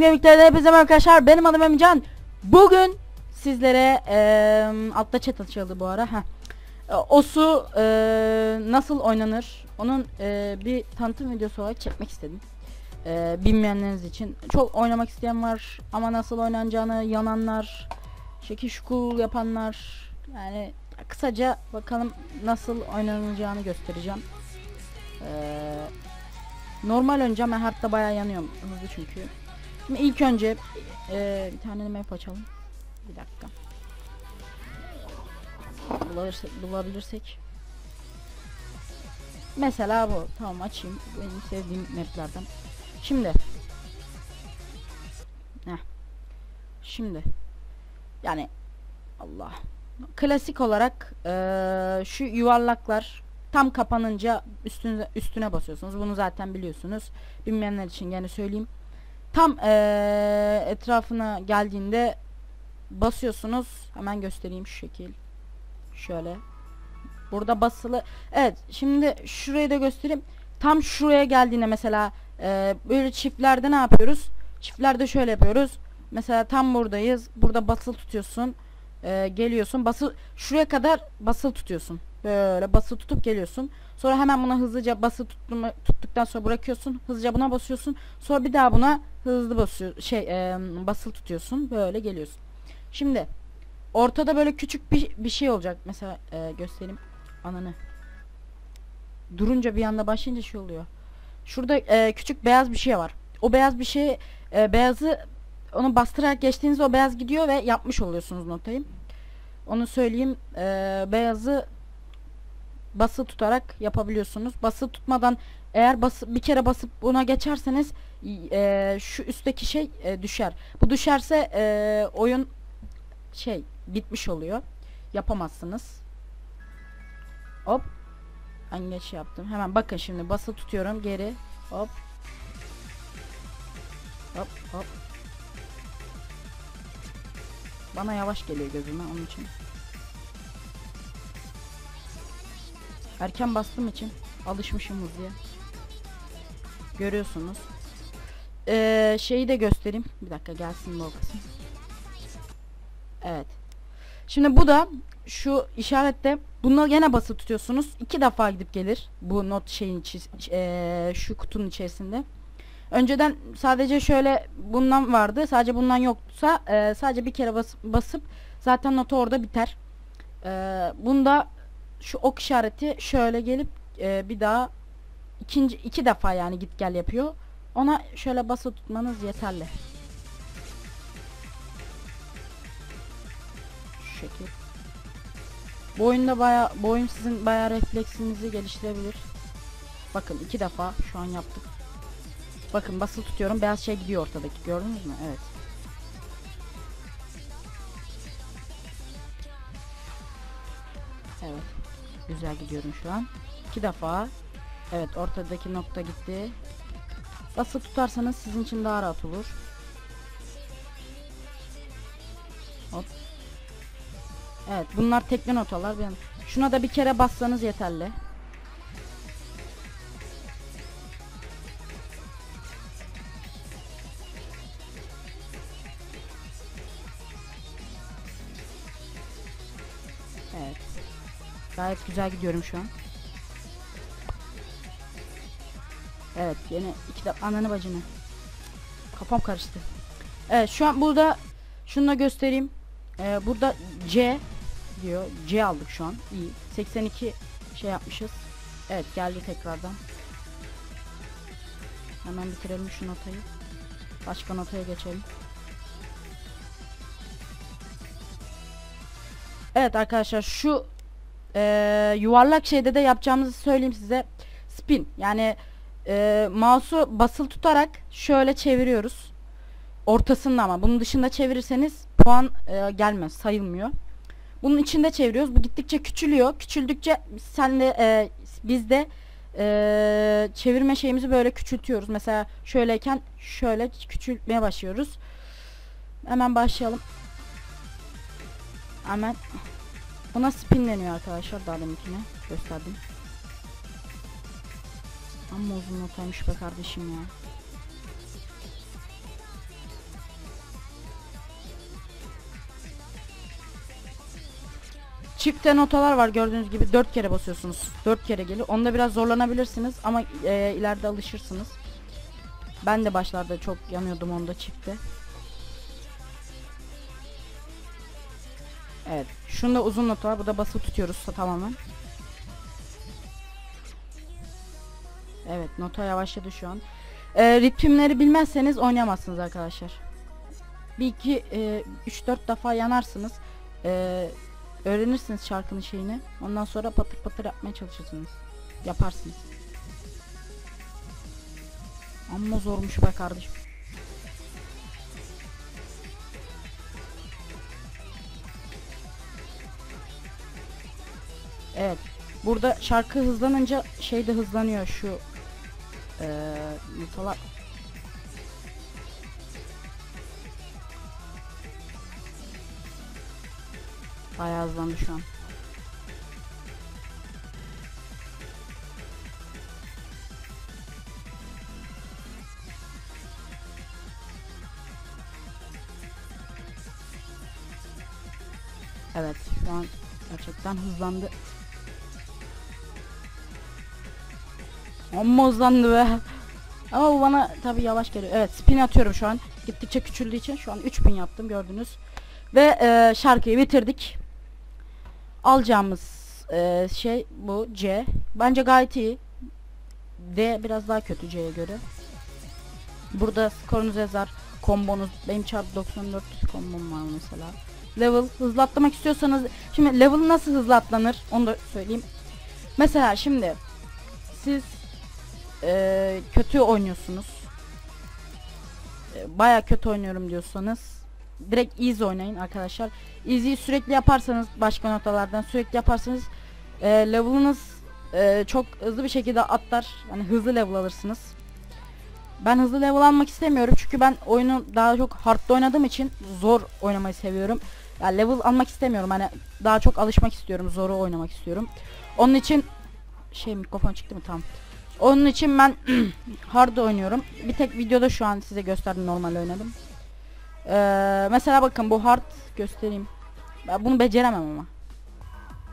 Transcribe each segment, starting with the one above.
Gaming Gaming'de hepinize arkadaşlar. Benim adım Emircan. Bugün sizlere eee altta chat açıldı bu ara. Heh. E, Osu eee, nasıl oynanır? Onun eee, bir tanıtım videosu olarak çekmek istedim. Eee, bilmeyenleriniz için. Çok oynamak isteyen var ama nasıl oynanacağını yananlar, şekil şukul yapanlar. Yani kısaca bakalım nasıl oynanacağını göstereceğim. Eee Normal önce ama hatta bayağı yanıyorum hızlı çünkü. Şimdi ilk önce eee, bir tane map açalım. Bir dakika. Bulabilirsek, bulabilirsek. Mesela bu. Tamam açayım. Benim sevdiğim maplerden. Şimdi. Heh. Şimdi. Yani Allah. Klasik olarak eee, şu yuvarlaklar tam kapanınca üstüne üstüne basıyorsunuz. Bunu zaten biliyorsunuz. Bilmeyenler için gene söyleyeyim. Tam eee, etrafına geldiğinde basıyorsunuz. Hemen göstereyim şu şekil. Şöyle. Burada basılı. Evet, şimdi şurayı da göstereyim. Tam şuraya geldiğinde mesela eee, böyle çiftlerde ne yapıyoruz? Çiftlerde şöyle yapıyoruz. Mesela tam buradayız. Burada basılı tutuyorsun. Eee, geliyorsun. Basılı şuraya kadar basılı tutuyorsun. Böyle basılı tutup geliyorsun. Sonra hemen buna hızlıca basılı tutma, tuttuktan sonra bırakıyorsun. Hızlıca buna basıyorsun. Sonra bir daha buna hızlı basıyor şey eee, basılı tutuyorsun. Böyle geliyorsun. Şimdi ortada böyle küçük bir, bir şey olacak. Mesela eee, göstereyim ananı. Durunca bir anda başlayınca şey oluyor. Şurada eee, küçük beyaz bir şey var. O beyaz bir şey eee, beyazı onu bastırarak geçtiğinizde o beyaz gidiyor ve yapmış oluyorsunuz notayı. Onu söyleyeyim. Eee, beyazı basılı tutarak yapabiliyorsunuz. Basılı tutmadan eğer bası, bir kere basıp buna geçerseniz eee, şu üstteki şey eee, düşer. Bu düşerse eee, oyun şey bitmiş oluyor. Yapamazsınız. Hop. Ben geç yaptım. Hemen bakın şimdi basılı tutuyorum geri. Hop. Hop hop. Bana yavaş geliyor gözüme onun için. Erken bastığım için alışmışım hızlıya. Görüyorsunuz. Ee, şeyi de göstereyim. Bir dakika gelsin bu kısım. Evet. Şimdi bu da şu işarette bunu gene basılı tutuyorsunuz. iki defa gidip gelir. Bu not şeyin içi, ee, şu kutunun içerisinde. Önceden sadece şöyle bundan vardı. Sadece bundan yoksa ee, sadece bir kere bas, basıp zaten nota orada biter. Ee, bunda şu ok işareti şöyle gelip e, bir daha ikinci iki defa yani git gel yapıyor. Ona şöyle basılı tutmanız yeterli. Şu şekil. Bu oyunda baya bu oyun sizin baya refleksinizi geliştirebilir. Bakın iki defa şu an yaptık. Bakın basılı tutuyorum beyaz şey gidiyor ortadaki gördünüz mü? Evet. Evet. Güzel gidiyorum şu an. İki defa. Evet ortadaki nokta gitti. Basılı tutarsanız sizin için daha rahat olur. Hop. Evet bunlar tekli notalar. Şuna da bir kere bassanız yeterli. Gayet güzel gidiyorum şu an. Evet yine iki de ananı bacını. Kafam karıştı. Evet şu an burada şunu göstereyim. Ee, burada C diyor. C aldık şu an. İyi. 82 şey yapmışız. Evet geldi tekrardan. Hemen bitirelim şu notayı. Başka notaya geçelim. Evet arkadaşlar şu eee, yuvarlak şeyde de yapacağımızı söyleyeyim size. Spin yani eee mouse'u basılı tutarak şöyle çeviriyoruz. Ortasında ama bunun dışında çevirirseniz puan eee, gelmez sayılmıyor. Bunun içinde çeviriyoruz. Bu gittikçe küçülüyor. Küçüldükçe sen de eee, biz de eee, çevirme şeyimizi böyle küçültüyoruz. Mesela şöyleyken şöyle küçültmeye başlıyoruz. Hemen başlayalım. Hemen ona spin deniyor arkadaşlar daha deminkine gösterdim. Amma uzun notaymış be kardeşim ya. Çifte notalar var gördüğünüz gibi 4 kere basıyorsunuz. 4 kere geliyor. Onda biraz zorlanabilirsiniz ama e, ileride alışırsınız. Ben de başlarda çok yanıyordum onda çifte. Evet. Şunda uzun nota var. Bu da basılı tutuyoruz tamamen. Evet nota yavaşladı şu an. Ee, ritmleri bilmezseniz oynayamazsınız arkadaşlar. Bir iki, e, üç dört defa yanarsınız. Ee, öğrenirsiniz şarkının şeyini. Ondan sonra patır patır yapmaya çalışırsınız. Yaparsınız. Amma zormuş be kardeşim. Evet. Burada şarkı hızlanınca şey de hızlanıyor şu eee notalar. Bayağı hızlandı şu an. Evet şu an gerçekten hızlandı. Amma hızlandı be. Ama bu bana tabi yavaş geliyor. Evet spin atıyorum şu an. Gittikçe küçüldüğü için şu an 3000 yaptım gördünüz. Ve e, şarkıyı bitirdik. Alacağımız e, şey bu C. Bence gayet iyi. D biraz daha kötü C'ye göre. Burada skorunuz yazar. Kombonuz. Benim çarpı 94 kombom var mesela. Level hızlı atlamak istiyorsanız. Şimdi level nasıl hızlı atlanır onu da söyleyeyim. Mesela şimdi siz e, kötü oynuyorsunuz. E, Baya kötü oynuyorum diyorsanız direkt easy oynayın arkadaşlar. Easy'yi sürekli yaparsanız başka notalardan sürekli yaparsanız e, level'ınız e, çok hızlı bir şekilde atlar. Yani hızlı level alırsınız. Ben hızlı level almak istemiyorum çünkü ben oyunu daha çok hard'da oynadığım için zor oynamayı seviyorum. Ya level almak istemiyorum. Hani daha çok alışmak istiyorum. Zoru oynamak istiyorum. Onun için şey mikrofon çıktı mı? Tamam. Onun için ben hard oynuyorum. Bir tek videoda şu an size gösterdim normal oynadım. Ee, mesela bakın bu hard göstereyim. Ben bunu beceremem ama.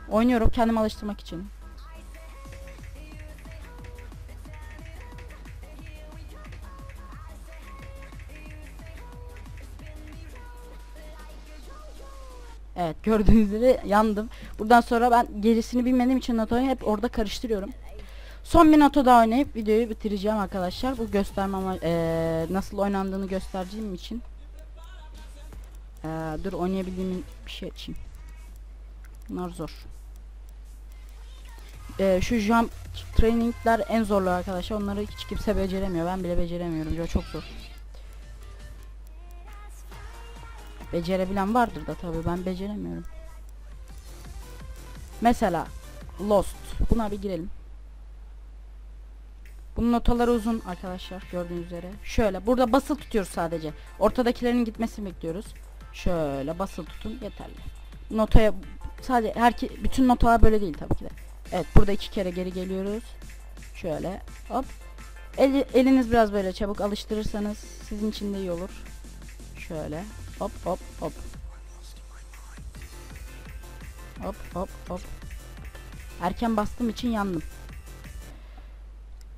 Oynuyorum kendimi alıştırmak için. Evet gördüğünüz gibi yandım. Buradan sonra ben gerisini bilmediğim için notayı hep orada karıştırıyorum. Son bir nota daha oynayıp videoyu bitireceğim arkadaşlar. Bu göstermem eee, nasıl oynandığını göstereceğim için. Eee, dur oynayabildiğim bir şey açayım. Bunlar zor. Eee, şu jump trainingler en zorlu arkadaşlar. Onları hiç kimse beceremiyor. Ben bile beceremiyorum. Çok zor. Becerebilen vardır da tabii ben beceremiyorum. Mesela Lost. Buna bir girelim. Bunun notaları uzun arkadaşlar gördüğünüz üzere. Şöyle burada basılı tutuyoruz sadece. Ortadakilerin gitmesini bekliyoruz. Şöyle basılı tutun yeterli. Notaya sadece her bütün notalar böyle değil tabii ki de. Evet burada iki kere geri geliyoruz. Şöyle hop. Eli, eliniz biraz böyle çabuk alıştırırsanız sizin için de iyi olur. Şöyle hop hop hop. Hop hop hop. Erken bastığım için yandım.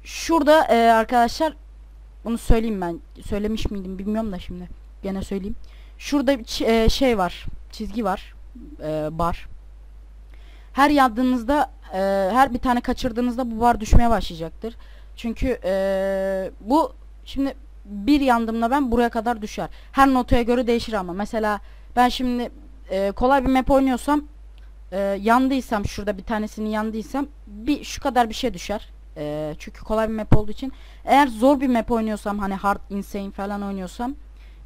Şurada e, arkadaşlar bunu söyleyeyim ben. Söylemiş miydim bilmiyorum da şimdi. Gene söyleyeyim. Şurada e, şey var. Çizgi var. E, bar. Her yandığınızda e, her bir tane kaçırdığınızda bu bar düşmeye başlayacaktır. Çünkü e, bu şimdi bir yandığımda ben buraya kadar düşer. Her notaya göre değişir ama. Mesela ben şimdi e, kolay bir map oynuyorsam e, yandıysam şurada bir tanesini yandıysam bir şu kadar bir şey düşer. E, çünkü kolay bir map olduğu için. Eğer zor bir map oynuyorsam hani hard insane falan oynuyorsam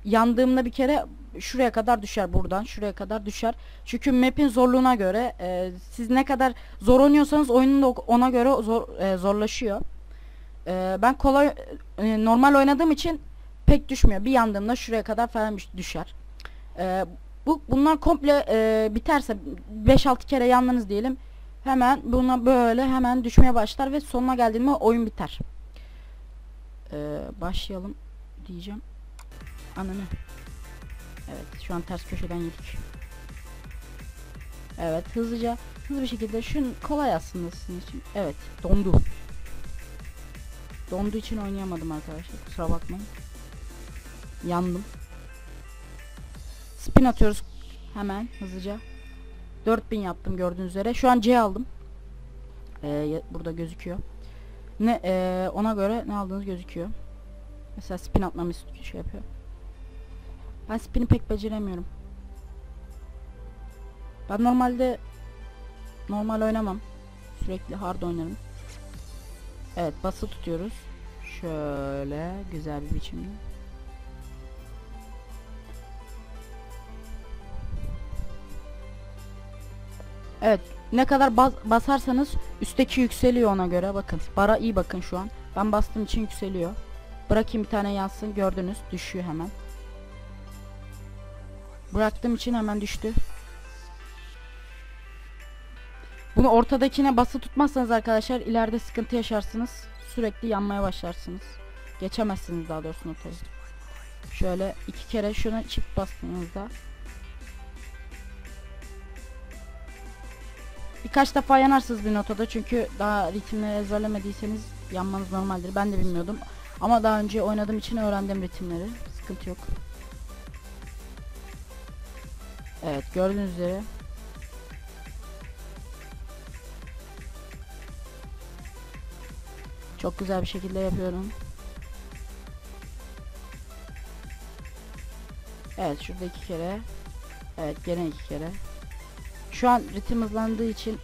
yandığımda bir kere şuraya kadar düşer buradan şuraya kadar düşer. Çünkü map'in zorluğuna göre e, siz ne kadar zor oynuyorsanız oyunun da ona göre zor e, zorlaşıyor. E, ben kolay e, normal oynadığım için pek düşmüyor. Bir yandığımda şuraya kadar falan düş- düşer. E, bu bunlar komple e, biterse 5-6 kere yandınız diyelim. Hemen buna böyle hemen düşmeye başlar ve sonuna geldiğinde oyun biter. Ee, başlayalım diyeceğim. Ananı. Evet şu an ters köşeden yedik. Evet hızlıca hızlı bir şekilde şun kolay aslında sizin için. Evet dondu. Donduğu için oynayamadım arkadaşlar. Kusura bakmayın. Yandım. Spin atıyoruz hemen hızlıca. 4000 yaptım gördüğünüz üzere. Şu an C aldım. Ee, burada gözüküyor. Ne ee, ona göre ne aldığınız gözüküyor. Mesela spin atmamı şey yapıyor. Ben spin'i pek beceremiyorum. Ben normalde normal oynamam. Sürekli hard oynarım. Evet bası tutuyoruz. Şöyle güzel bir biçimde. Evet ne kadar bas basarsanız üstteki yükseliyor ona göre bakın. Bara iyi bakın şu an. Ben bastığım için yükseliyor. Bırakayım bir tane yansın gördünüz düşüyor hemen. Bıraktığım için hemen düştü. Bunu ortadakine bası tutmazsanız arkadaşlar ileride sıkıntı yaşarsınız. Sürekli yanmaya başlarsınız. Geçemezsiniz daha doğrusu notayı. Şöyle iki kere şuna çift bastığınızda Birkaç defa yanarsınız bir notada çünkü daha ritimleri ezberlemediyseniz yanmanız normaldir. Ben de bilmiyordum. Ama daha önce oynadığım için öğrendim ritimleri. Sıkıntı yok. Evet gördüğünüz üzere. Çok güzel bir şekilde yapıyorum. Evet şurada iki kere. Evet gene iki kere. Şu an ritim hızlandığı için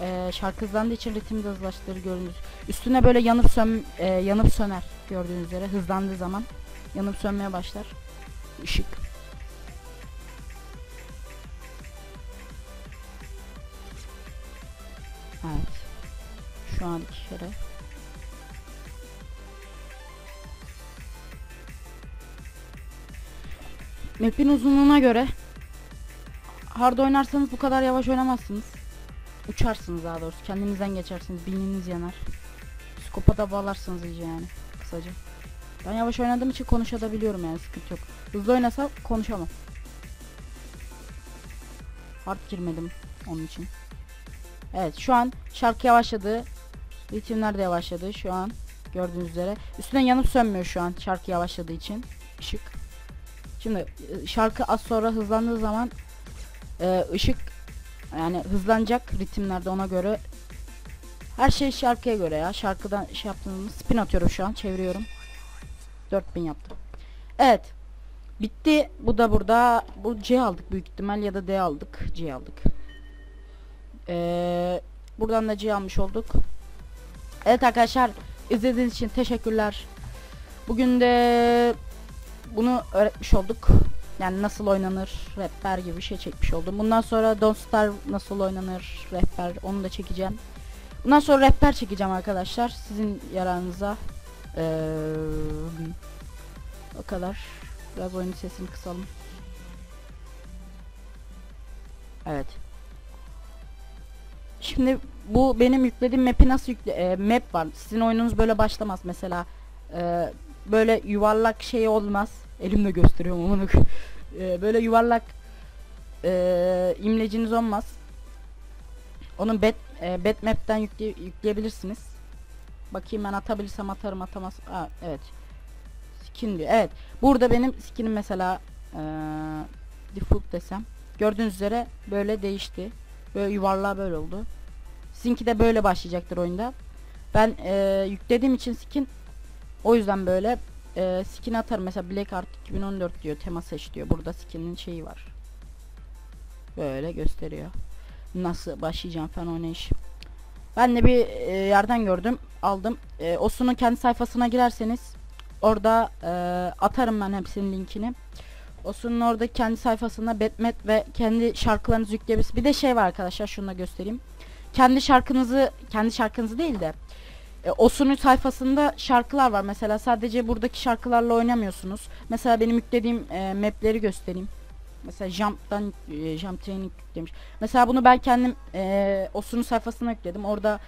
e, şarkı hızlandığı için ritim de hızlaştırır gördüğünüz. Üstüne böyle yanıp sön e, yanıp söner gördüğünüz üzere hızlandığı zaman yanıp sönmeye başlar. Işık. Evet. Şu an iki kere. Map'in uzunluğuna göre hard oynarsanız bu kadar yavaş oynamazsınız. Uçarsınız daha doğrusu. Kendinizden geçersiniz. Beyniniz yanar. Skopa da bağlarsınız iyice yani. Kısaca. Ben yavaş oynadığım için konuşabiliyorum yani sıkıntı yok. Hızlı oynasam konuşamam. Hard girmedim onun için. Evet şu an şarkı yavaşladı. Ritimler de yavaşladı şu an. Gördüğünüz üzere. Üstüne yanıp sönmüyor şu an şarkı yavaşladığı için. Işık. Şimdi e, şarkı az sonra hızlandığı zaman e, ışık yani hızlanacak ritimlerde ona göre her şey şarkıya göre ya. Şarkıdan şey yaptığımız spin atıyorum şu an çeviriyorum. 4000 yaptım. Evet. Bitti. Bu da burada. Bu C aldık büyük ihtimal ya da D aldık. C aldık. Ee, buradan da C almış olduk. Evet arkadaşlar izlediğiniz için teşekkürler. Bugün de bunu öğretmiş olduk yani nasıl oynanır rehber gibi bir şey çekmiş oldum. Bundan sonra Don't Starve nasıl oynanır rehber onu da çekeceğim. Bundan sonra rehber çekeceğim arkadaşlar. Sizin yararınıza. Ee, o kadar. Biraz oyunun sesini kısalım. Evet. Şimdi bu benim yüklediğim map'i nasıl yükle e, map var. Sizin oyununuz böyle başlamaz mesela. E, böyle yuvarlak şey olmaz. Elimle gösteriyorum onu. e, böyle yuvarlak e, imleciniz olmaz. Onun bet e, Batmap'ten yükle, yükleyebilirsiniz. Bakayım ben atabilirsem atarım atamaz. Aa, evet. Skin diyor. Evet. Burada benim skinim mesela e, default desem. Gördüğünüz üzere böyle değişti. Böyle yuvarlağı böyle oldu. Sizinki de böyle başlayacaktır oyunda. Ben e, yüklediğim için skin o yüzden böyle e, skin atarım. Mesela Black Art 2014 diyor. Tema seç diyor. Burada skinin şeyi var. Böyle gösteriyor. Nasıl başlayacağım falan oynayış. Ben de bir e, yerden gördüm. Aldım. E, Osu'nun kendi sayfasına girerseniz orada e, atarım ben hepsinin linkini. Osu'nun orada kendi sayfasında Batmat ve kendi şarkılarınızı yükleyebilirsiniz. Bir de şey var arkadaşlar şunu da göstereyim. Kendi şarkınızı kendi şarkınızı değil de e, Osu'nun sayfasında şarkılar var. Mesela sadece buradaki şarkılarla oynamıyorsunuz. Mesela benim yüklediğim e, mapleri göstereyim. Mesela Jump'tan e, Jump Training yüklemiş. Mesela bunu ben kendim e, Osu'nun sayfasına yükledim. Orada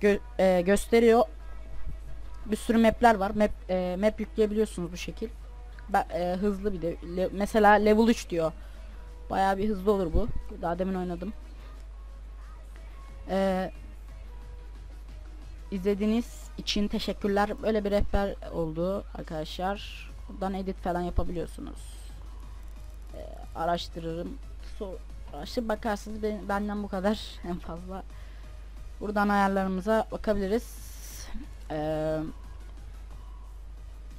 gö e, gösteriyor. Bir sürü mapler var. Map e, map yükleyebiliyorsunuz bu şekil. Ben, e, hızlı bir de. Le mesela level 3 diyor. Bayağı bir hızlı olur bu. Daha demin oynadım. Ee, izlediğiniz için teşekkürler. Böyle bir rehber oldu arkadaşlar. Buradan edit falan yapabiliyorsunuz. Ee, araştırırım. So araştır bakarsınız ben- benden bu kadar en fazla. Buradan ayarlarımıza bakabiliriz. Ee,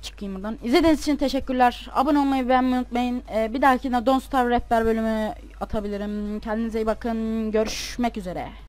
çıkayım buradan. İzlediğiniz için teşekkürler. Abone olmayı beğenmeyi unutmayın. Ee, bir dahakine Don't Starve Rehber bölümü atabilirim. Kendinize iyi bakın. Görüşmek üzere.